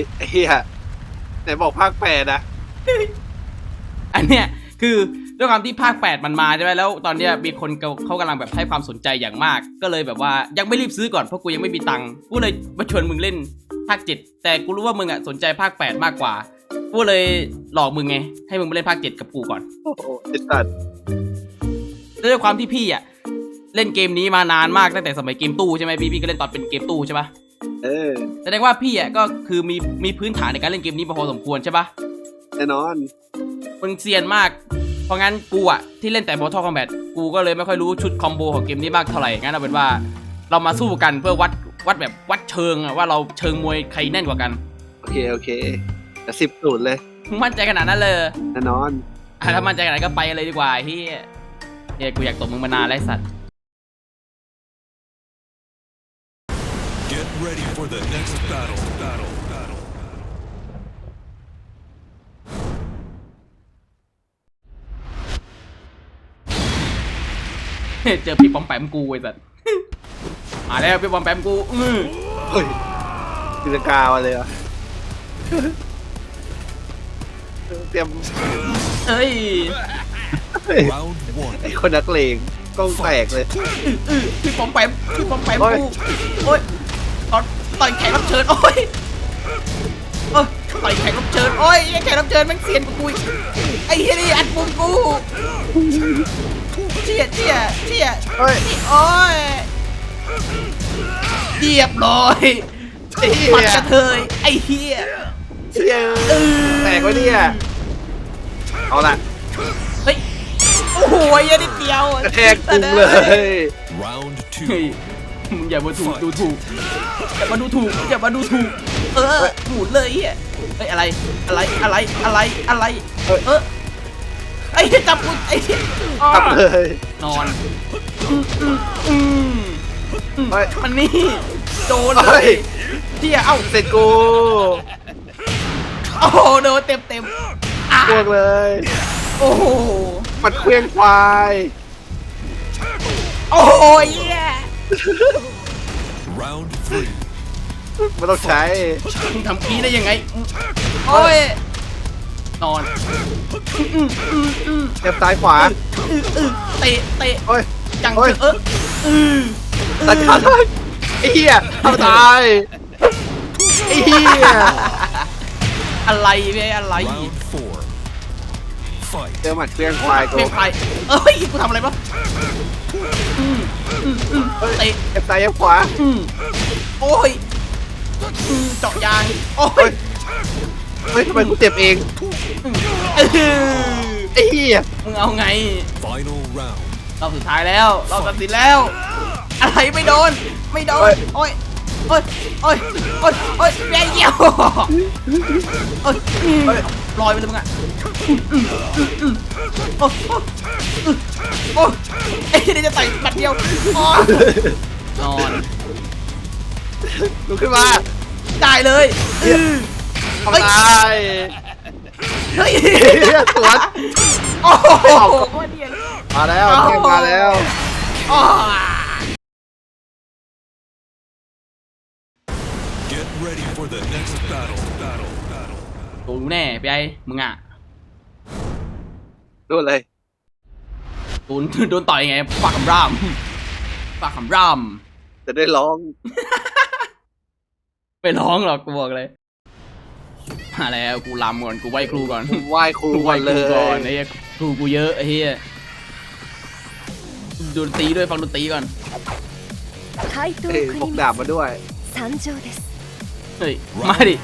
ไอ้ไอ้เหี้ยไหนบอกภาคแปดนะอันเนี้ยคือด้วยความที่ภาค 8 มันมาใช่ไหมแล้วตอนเนี้ยมีคนเขาเขากำลังแบบให้ความสนใจอย่างมาก ก็เลยแบบว่ายังไม่รีบซื้อก่อนเพราะกูยังไม่มีตังค์กูเลยมาชวนมึงเล่นภาค7แต่กูรู้ว่ามึงอะสนใจภาค 8 มากกว่ากูเลยหลอกมึงไงให้มึงมาเล่นภาค 7 กับกูก่อนโอ้โหไอ้สัตว์แล้วด้วยความที่พี่อะเล่นเกมนี้มานานมากตั้งแต่สมัยเกมตู้ใช่ไหมพี่พี่ก็เล่นตอนเป็นเกมตู้ใช่ปะ เออ แสดงว่าพี่อะก็คือมีมีพื้นฐานในการเล่นเกมนี้มาพอสมควรใช่ปะแน่นอน มึงเซียนมาก เพราะงั้นกูอะที่เล่นแต่ Mortal Kombat กูก็เลยไม่ค่อยรู้ชุดคอมโบของเกมนี้มากเท่าไหร่ งั้นเอาเป็นว่า เรามาสู้กันเพื่อวัดวัดแบบวัดเชิงอะว่าเราเชิงมวยใครแน่นกว่ากัน โอเค โอเคแต่สิบศูนย์เลย มึงมั่นใจขนาดนั้นเลยแน่นอน อะถ้ามั่นใจขนาดนั้นก็ไปเลยดีกว่าเฮียเฮียกูอยากตบมึงมานานแล้วไอ้สัตว์ ready for the next battle. Battle. Battle. เจอพี่ปอมแปมกูไอ้สัตว์มาแล้วพี่ปอมแปมกูอื้อเฮ้ยตีลังกามาเลยเหรอะเตรียมเอ้ยเฮ้ย Round one. ไอ้คนนักเลงกล้องแตกเลยอื้อพี่ปอมแปมพี่ปอมแปมโอ้ยกูโอ้ย ตอนต่อยแขกรับเชิญโอ้ยเอ้ยต่อยแขกรับเชิญโอ้ยไอ้แขกรับเชิญแม่งเซียนกว่ากูอีกไอ้เฮียนี่อัดมุมกูเชี่ยเชี่ยเชี่ยเฮ้ยโอ้ยเรียบร้อยไอ้เหี้ปัดยกระเทยไอ้เฮียเชี่ยแตกไว้เนี่ยเอาละเฮ้ยโอ้โหยันิดเดียวกระแทกพุงเลย Round เฮ้ย two. มึงอย่ามาถูกดูถูกอย่ามาดูถูกอย่ามาดูถูก เออหมุนเลยเฮียเฮ้ยอะไรอะไรอะไรอะไรอะไรเฮ้ยเออไอ้เหี้ยจับกูไอ้เหี้ยอ้อทำเลยนอนอืมอืมอืมอืมเฮ้ย มันนี่โดนเลเฮ้ย ยเฮียเอ้าเสร็จกูโอ้โหโดนเต็มเต็มๆอะพวกเลย โอ้โห มันเคลื่องควาย โอ้โหเหี้ย Round three. มันต้องใช้มึงทำกี้ได้ยังไง โอ้ย นอนเจ็บซ้ายขวาอื้ออื้อเตะ เตะ โอ้ยจังโอ้ยเอออือตัดขาดไอ้เหี้ยทำตายไอ้เหี้ยอะไรเว้ยอะไร Round four. Fight. เจอหมัดเคลื่องควายกูเป็นใครเอ้ย กูทำอะไรปะอืมอืมอืม เฮ้ยเตะเจ็บซ้ายเจ็บขวาอืมโอ้ยอืมเจาะยาง โอ้เฮ้ยยเฮ้ยทำไมกูเจ็บเองเออไอ้เหี้ยมึงเอาไง Final round. รอบสุดท้ายแล้ว รอบตัดสินแล้ว อะไรไม่โดน ไม่โดน โอ้ย โอ้ย โอ้ย โอ้ย โอ้ยแย่เยี่ยวโอ้ยอืม ลอยไปเลยมึงอะอืมอืมอืมอืมโอ้ยโอ้ยอืมโอ้ยเอ้ยนี่จะใส่บัตรเดียวโอ้ยนอนลุกขึ้นมาได้เลยอืมทำตายเฮ้ยเหี้ยสวนโอ้โหมาแล้วเที่ยงมาแล้วอ้อ Get ready for the next battle. Battle. กูแน่ไปไอ้มึงอะนู่เลย โดนโดนต่อยไงปากคำรามปากคำรามจะได้ร้อง ไม่ร้องหรอกกูบอกเลยมาแล้วกูรำก่อนกูไหว้ครูก่อนไหว้ครูไหว้ครูก่อนไอ้ครูกูเยอะไอ้เฮียดนตรีด้วยฟังดนตรีก่อนเฮ้ยพกดาบมาด้วยเฮ้ยมาดิ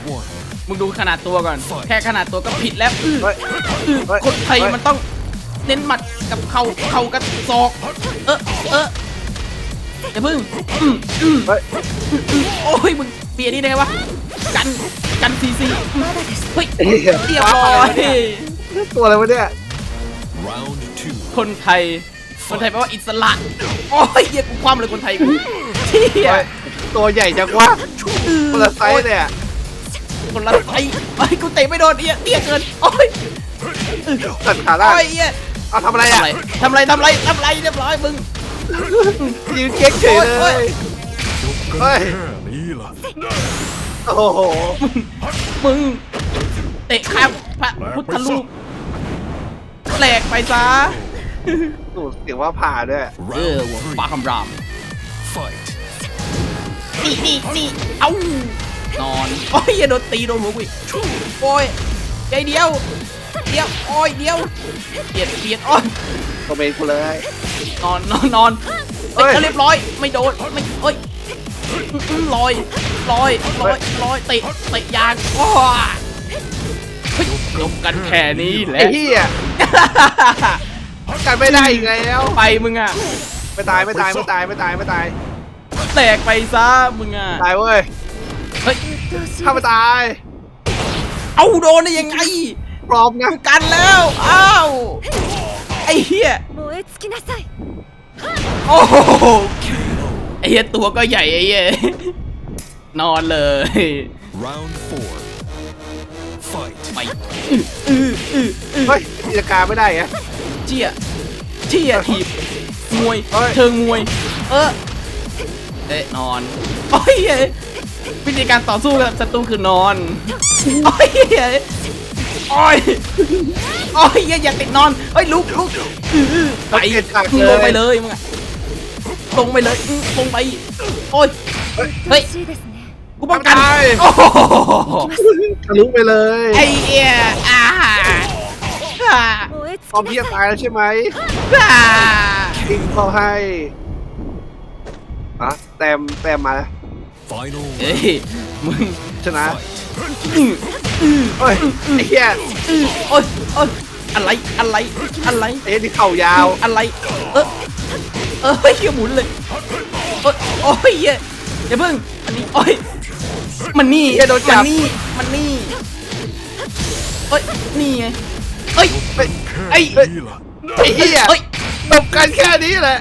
มึงดูขนาดตัวก่อน แค่ขนาดตัวก็ผิดแล้วอื้ออื้อคนไทยมันต้องเน้นหมัดกับเข่าเข่ากับศอก เออเอออย่าพึ่งอืมอืมโอ้ยมึงเปียนี่ได้วะกันกันซีซีเฮ้ยเรียบร้อยตัวอะไรวะเนี่ยคนไทยคนไทยแปลว่าอิสระโอ้ยเหี้ยกูความเลยคนไทยกูเที่ยตัวใหญ่จังวะคนละไซส์เนี่ย คนละไทยไอ้ยกูเตะไม่โดนเฮียเตี้ยเกินโอ้ยตัดขาล่างโอ้ยเฮียเอาทำอะไรทำอะอะไรทำอะไรทำอะไรทำอะไรเรียบร้อยมึงยืนเก๊กเฉยเลโอ้ยยเฮ้ย Hila. โอ้โหมึงเตะข้ามพระพุทธรูปแหลกไปซะสูเสียงว่าผ่าด้วยเออ Round หัว three. ปากคำราม Fight. นี่นี่นี่เอ้า นอนโอ้ยอย่าโดนตีโดนหัวกูอีกโอ้ยใจเดียว เดียวโอ้ยเดียวเปลี่ยนเปลี่ยนโอ้ยคอมเมนต์กูเลย นอนนอนนอนเฮ้เตะยเรียบร้อย ไม่โดนไม่เอ้ยอื้ออื้อลอยลอยลอยลอยเตะเตะยางโอ้ยเฮ้ยจบกันแค่นี้แหไอ้ละเหี้ยกันไม่ได้อีกแล้วไปมึงอะไม่ตายไม่ตายไม่ตายไม่ตายไม่ตาย แตกไปซะมึงอะตายเว้ย เฮ้ยข้ามาตาย เอาโดนได้ยังไงปร้อมนะกันแล้ว อ้าว ไอ้เหี้ยโอ้โหไอ้เหี้ยตัวก็ใหญ่ไอ้เหี้ยนอนเลย round four fight ไปเฮ้ยตีลากาไม่ได้อะเจี๊ยเจี๊ยทีบมวยเชิงมวย เออเอ๊ะนอนโอ้ย วิธีการต่อสู้กับศัตรูคือนอนโอ้ยโอ้ยโอ้ยอย่าติดนอนเฮ้ยลุกลุกไปลงไปเลยมึงอะลงไปเลยลงไปโอ้ยเฮ้ยกูป้องกันโอ้ทะลุไปเลยไอ้เอ๋อ่าพร้อมที่จะตายแล้วใช่ไหมทิ้งเขาให้อะแต้มแต้มมาแล้ว เฮ้ยมึงชนะ fight. อื้ออื้อเฮ้ยไอ้เหี้ยอื้อโอ้ยโอ้ยอะไรอะไรอะไรไอ้เหี้ยนี่เข่ายาวอะไร เออเออเฮ้ยเหี้ยหมุนเลยโอ้ยโอ้ยเหี้ยอย่าเพิ่งอันนี้โอ้ยมันนี่เหี้ยโดนจัมับนนี่มันนี่เอ้ยนี่ไงเอ้ยเฮ้ยไอ้เฮ้ยไอ้เหี้ยเอ้ยตบกันแค่นี้แหละ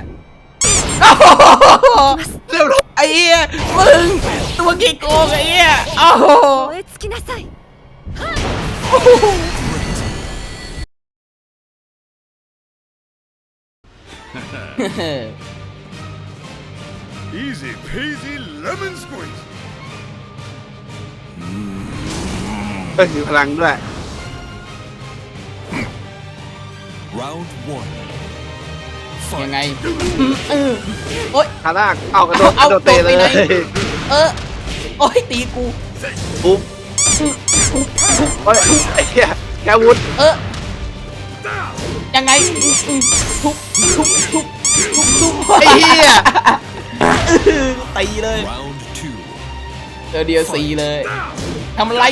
โอ้โหเรียบร้อย ไอ้เหี้ยมึงตัวกี่โกงไอ้เหี้ยโอ้โห 燃え尽きなさい Easy peasy lemon squeeze. เฮ้ยมีพลังด้วย Round one. ยังไง Fight. อืมเออโอ๊ย ขาล่างเอากระโดดกเอาระโดดเตะเลยโดดไปไหน เออโอ๊ยตีกู ปุ๊บเฮ้ยไอ้เหี้ยแค่วุฒเออยังไงอืมอืมทุบทุบทุบทุบทุบไอ้เหี้ยอื้อตีเลย Round two. เจอเดียวสีเลยทำอะไร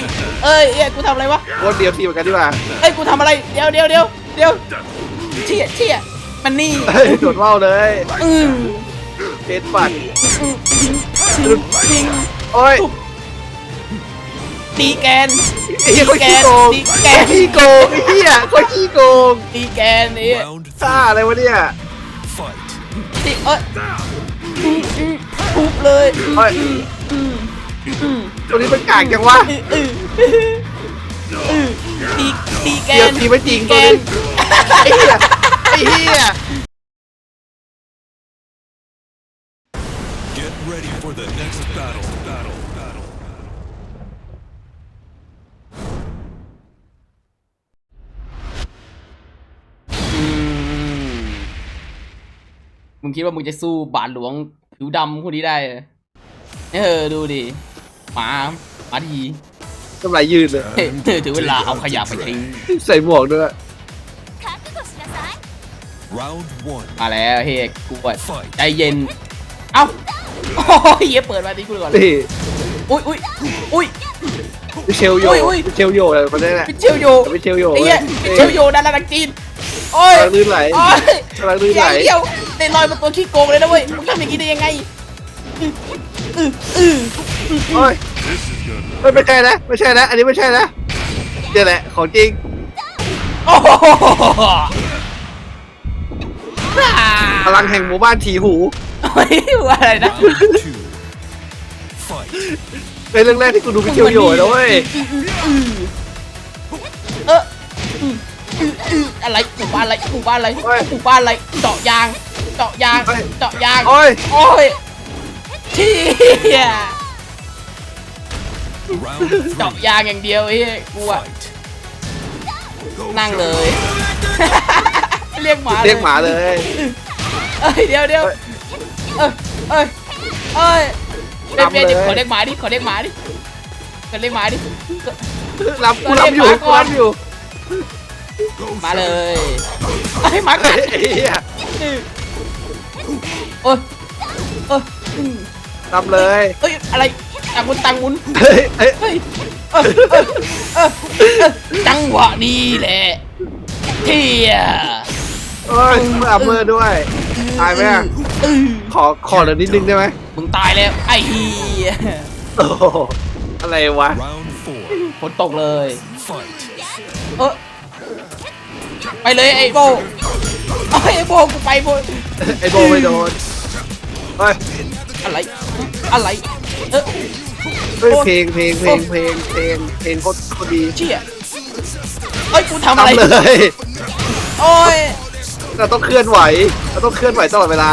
เอ้ยเอ้ยกูทำอะไรวะ วนเดียวทีเหมือนกันดีกว่า เอ้ยกูทำอะไร เดี๋ยวเดี๋ยวเดี๋ยวเดี๋ยวเชี่ยเชี่ย มันนี่เฮ้ยโดดว่าวเลยอือเพชรปัดอือทิ้งทิ้งทิ้งโอ้ยตีแกน ไอ้เหี้ยเขาขี้โกงตีแกน ขี้โกงไอ้เหี้ยเขาขี้โกงตีแกนนี่ Round ซ่า three. อะไรวะเนี่ย Fight. ตีเอ้ยอืมอืมทุบเลยอืมเฮ้ยอืมอืมอืมตัวนี้มันกากจังวะ อืออืออือตีตีแกนเดี๋ยวทีไม่จริงตีตัวแกนี้นไอ้เหี้ยไอ้ เฮีย Get ready for the next battle. Battle. มึงคิดว่ามึงจะสู้บาดหลวงผิวดำคนนี้ได้เฮ้อเออดูดิหมาหมาดีกำไรยืดเลยถือเวลาเอาขยะไปทิ้ง ใส่หมวกด้วย Round one. มาแล้วเฮ้ยกูกด Fight. ใจเย็น เอ้าโอ้ยเหี้ยเปิดมาตีกูก่อนเลยนี่อุ้ยอุ้ยอุ้ยเชลโยอุ้ยอุ้ยเชลโยอะไรคนนี้แหละพิเชลโยไม่เชลโยไอ้เหี้ยพิเชลโยดาราดังจีนโอ้ยกำลังลื่นไหลโอ้ยกำลังลื่นไหล อย่าเดียวในลอยมาตัวขี้โกงเลยนะเว้ยมึงทำอย่างนี้ได้ยังไงอืออืออือโอ้ยเฮ้ยไม่ใช่นะไม่ใช่นะ อันนี้ไม่ใช่นะเนี่ยแหละ ของจริง โอ้โห พลังแห่งหมู่บ้านถีหูเฮ้ยว่าอะไรนะ Round two. Fight. เป็นเรื่องแรกที่กูดูเป็นเชลโยนะเว้ยเอออืออืออืออะไรหมู่บ้านอะไรหมู่บ้านอะไรหมู่บ้านอะไรเจาะยางเจาะยางเจาะยางโอ้ยโอ้ยเชี่ย Round เจาะ three. ยางอย่างเดียวไอ้เหี้ยกูอะ Fight. นั่งเลย เรียกหมาเรียกหมาเลยเอ้ยเดี๋ยวเดี๋ยวเอ้ยเอ้ยเอ้ยเรียกนำเลยเรียกขอเรียกหมาดิขอเรียกหมาดิขอเรียกหมาดิรับกูรับอยู่เรียกหมาก่กูอนรับอยู่ มาเลยไอ้ยหมากัดไอ้เหี้ยโอ้ยเอ้ยอืมรับเลยเอ้ยอะไรต่างคนต่างหมุนเฮ้ยเฮ้ยเฮ้ยเอ้ยเอ้ยเอ้ยเอ้ยจังหวะนี้แหละเที่ย เอ้ยมืออับมือด้วย ตายไหมอะเออขอขอเหลือนิดนึงได้ไหมมึงตายแล้ว ไอ้เฮียโอ้โหอะไรวะ Round four. ฝนตกเลย Fight. เออไปเลยไอ้โบเอ้ยไอ้โบกูไปโบไอ้โบไม่โดนเฮ้ยอะไร อะไร เออเฮ้ยเพลงเพลงเพลงเพลงเพลงเพลงโคตรโคตรดีเชี่ยเอ้ยกูทำอะไร ทำเลย โอ้ย เราต้องเคลื่อนไหว เราต้องเคลื่อนไหวตลอดเวลา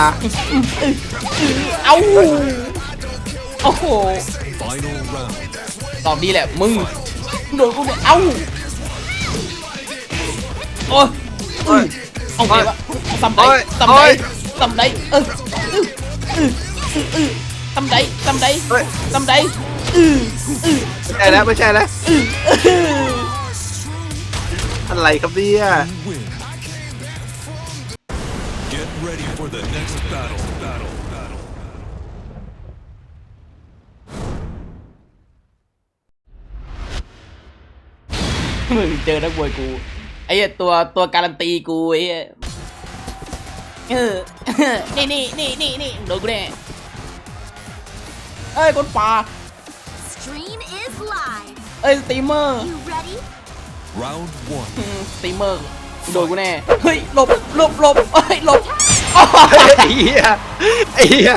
เอ้าโอ้โห Final round. ตอบดีแหละมึงโดนกูเนี่ยเอ้าโอ้ยเฮ้ยเอาไงวะตำไดโอ้ยตำโอ้ไดยตำไดเออเออเออเออตำไดตำไดเฮ้ย ตำไดเออเออไม่ใช่แล้วไม่ใช่แล้วเออเอออะไรครับเนี่ย Win. Get ready for the next battle. Battle. Battle. มึงเจอนักมวยกู ไอ้เหี้ยตัวตัวการันตีกูไอ้เหี้ยเออ นี่นี่นี่นี่นี่โดนกูแน่เอ้ยคนป่า Stream is live เอ้ยสตรีมเมอร์ You ready? Round one. อืมสตรีมเมอร์โดนกูแน่ เฮ้ยหลบหลบหลบเอ้ยหลบ ไอ้เหี้ยไอ้เหี้ย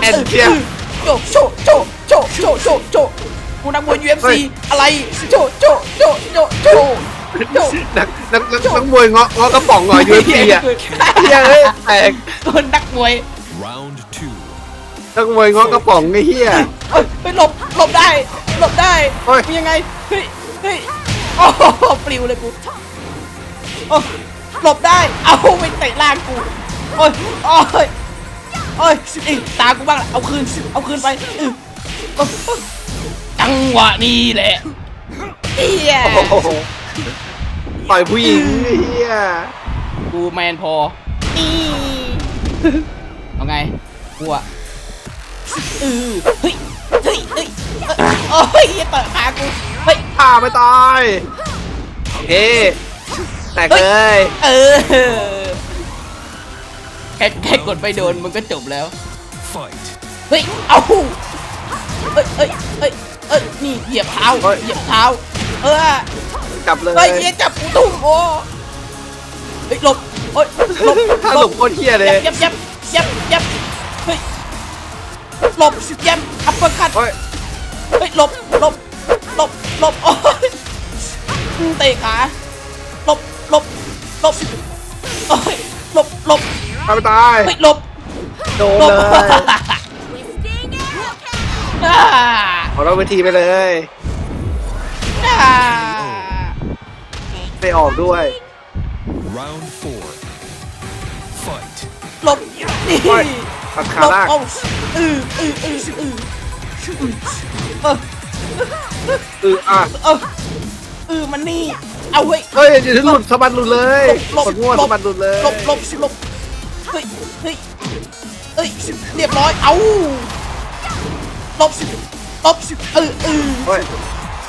แอนเทียโจโจโจโจโจโจโจกูนักมวยเฮ้ UFC ยอะไรโจโจโจโจโจโจนักนักนักนักมวยเงาะเงาะกระป๋องเหรอยูเอพีอะเหี้ยเฮ้ยแตกคนนักมวย Round two. นักมวยเงาะกระป๋องไอ้เหี้ยเอ้ยไปหลบหลบได้หลบได้เฮ้ยมียังไงเฮ้ยเฮ้ยโอ้โหปลิวเลยกูโอ้หลบได้ เอาไปเตะล่างกู โอ้ยโอ้ยโอ้ยอีตากูบ้างละเอาคืน เอาคืนไปอื้อโอ้โอ้จังหวะนี้แหละเฮียโอ้โหต่อยผู้หญิงไอ้เหี้ยกูแมนพอนี่เอาไงกูอะเออเฮ้ยเฮ้ยเฮ้ยเอ้ยโอ้ยอย่าเตะขากูเฮ้ยฆ่าไม่ตายเฮ้แตกเลยเออแค่แค่กดไปโดนมันก็จบแล้ว Fight. เฮ้ย เอาเอ้ยเอ้ยเอ้ยเอ้ยนี่เหยียบเท้าเหยียบเท้า เออจับเลยเฮ้ยเหี้ยจับกูตุ้มโอ้เฮ้ยหลบเฮ้ยหลบถ้าหลบโคตรเหี้ยเลยยับยับยับยับเฮ้ยหลบยับอัปเปอร์คัตเฮ้ยเฮ้ยหลบหลบหลบหลบโอ้ยเตะขาหลบหลบหลบโอ้ยหลบ หลบฆ่าไม่ตายเฮ้ยหลบโดนหลบเลย Twisting arrow cannon. อ่าเอาเราไปทีไปเลย อ่าไม่ออกด้วย Round four. Fight. หลบนี่โอ้ยตัดขาหลบลากเอาอืออืออืออือเออเอออะเอออือมันนี่เอาเว้ย เฮ้ยเดี๋ยวหลุดสะบัดหลุดเลยหลบ กดง่วงสะบัดหลุดเลยหลบหลบหลบ เฮ้ยเฮ้ยเฮ้ยเรียบร้อย เอาหลบหลบเออเออเฮ้ย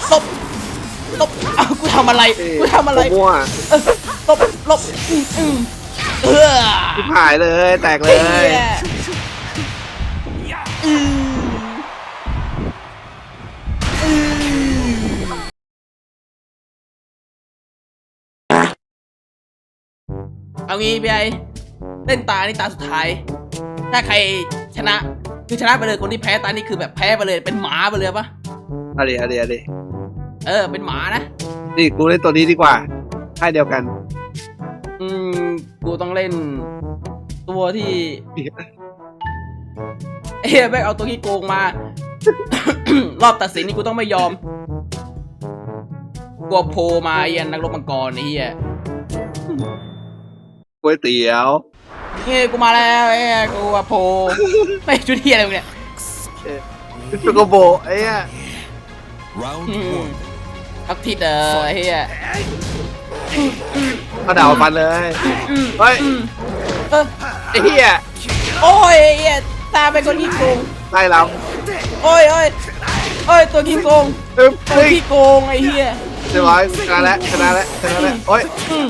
หลบหลบเอากูทำอะไรเอ้ยกูทำอะไรมั่วเออหลบหลบอืมอืมเออหายเลย แตกเลเฮ้ย ยอืมอืมเอางี้พี่ไอ เล่นตานี่ตาสุดท้าย ถ้าใครชนะคือชนะไปเลยคนที่แพ้ตานี่คือแบบแพ้ไปเลยเป็นหมาไปเลยปะเอาดิเอาดิเอาดิเออ เป็นหมานะนี่กูเล่นตัวนี้ดีกว่าให้เดียวกัน อืมกูต้องเล่น ตัวที่เอ้ยแม่งเอาตัวที่โกงมา รอบตัดสินนี่กูต้องไม่ยอมกลัวโพลมาไอ้เหี้ยันนักรบมังกรไอ้เหี้ยก๋วยเตี๋ยว เฮ้ยกูมาแล้วไอ้เหี้ยกูว่าโพลไม่ชุดเหี้ยอะไรมึงเนี่ยชุกโกโบไอ้เหี้ย Round Hmm. one. พักทิศเออไอ้เหี้ยเอาดาวฟันเลย เฮ้ยเออไอ้เหี้ยโอ้ยไอ้เหี้ยตาเป็นคนขี้โกงไล่ลโอ้ยโอ้ยโอ้ยตัวขี้โกงำอึ๊บตัวเฮ้ยขี้โกงไอ้เหี้ยเรียบร้อยชนะแล้วชนะแล้วชนะแล้วโอ้ยอืม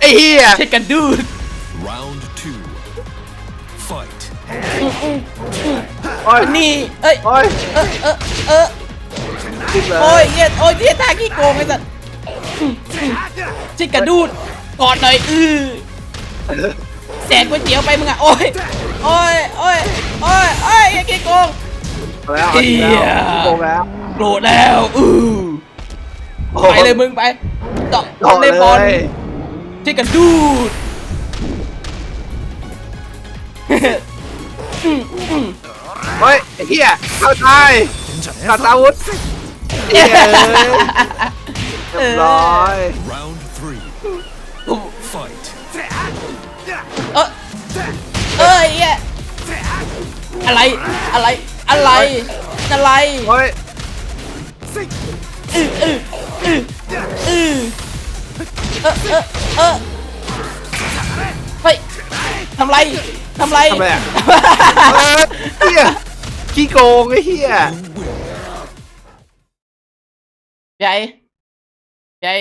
ไอ้เหี้ยเช็ดกันดูด โอ้ยนี่ เอ้ย โอ้ยเออเออเออขึ้นเลยโอ้ยเหี้ยโอ้ยเหี้ยตาขี้โกงไอ้สัสอืมอืมเช็ดกันดูดกอดหน่อยอือแสกก๋วยเตี๋ยวไปมึงอะโอ้ยโอ้ยโอ้ยโอ้ยโอ้ยไอ้ขี้โกง เอาแล้วเอาอีกแล้วเหี้ยโกงแล้วโกรธแล้วอือโอ้ไปเลยมึงไปเจาะต่อเลเล่นบอลยเช็ดกันดูด เฮ้ยไอ้เหี้ยเข้าตายขาดอาวุธเหี้ยเรียบร้อย Round three. Fight. เออเอ้ยเหี้ยอะไรอะไรอะไรอะไรเฮ้ยอืออืออืออือเออเออเออเฮ้ย ทำไรทำไรทำไมอะเออเหี้ยขี้โกงไอ้เหี้ยใหญ่ใหญ่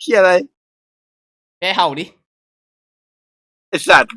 เหี้ยอะไรใหญ่เห่าดิไอ้สัตว์